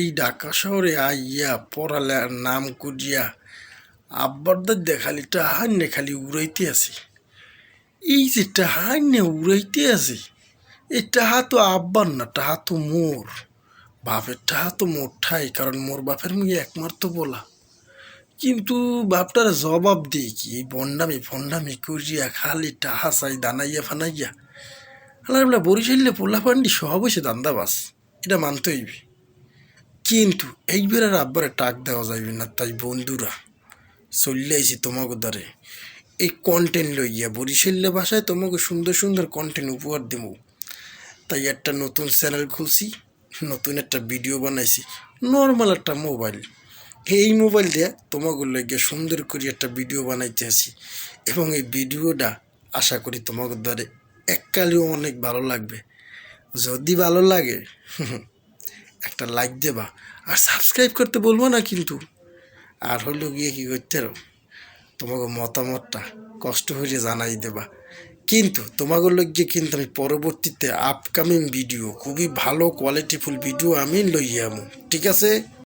এই ঢাকা শহরে আইয়া পড়ালের নাম করিয়া আব্বারদের দেখালি টাহান্নে খালি উড়াইতে আছে। এই যে টাহান্নে উড়াইতে আছে এই টাহা তো আব্বার না টাহা তো মোর। বাপের টাহা তো মোর ঠাই, কারণ মোর বাপের মুখে একমাত্র বলা কিন্তু বাপটার জবাব দিই কি, এই বন্ডামি ফন্ডামি করিয়া খালি টাহা চাই দানাইয়া ফানাইয়া। আল্লাহ বরিশালে পোলা পান্ডি সব হয়েছে দান্দাবাস এটা মানতে হইবে। কিন্তু এইবার আর আব্বারে টাক দেওয়া যাইবে না, তাই বন্ধুরা চললে আইছি তোমাকে দ্বারে। এই কন্টেন্ট লইয়া বরিশাল্য ভাষায় তোমাকে সুন্দর সুন্দর কন্টেন্ট উপহার দেবো তাই একটা নতুন চ্যানেল খুলছি, নতুন একটা ভিডিও বানাইছি নর্মাল একটা মোবাইল এই মোবাইল দিয়ে তোমাকে লইয়া সুন্দর করে একটা ভিডিও বানাইতে আছি এবং এই ভিডিওটা আশা করি তোমাকে দ্বারে এককালেও অনেক ভালো লাগবে। যদি ভালো লাগে একটা লাইক দেবা। আর সাবস্ক্রাইব করতে বলব না কিন্তু। আর হলো গিয়ে কী করতে তোমাকে মতামতটা কষ্ট হয়ে জানাই দেবা। কিন্তু তোমাকে গিয়ে কিন্তু আমি পরবর্তীতে আপকামিং ভিডিও খুবই ভালো কোয়ালিটিফুল ভিডিও আমি লইয়ামু ঠিক আছে?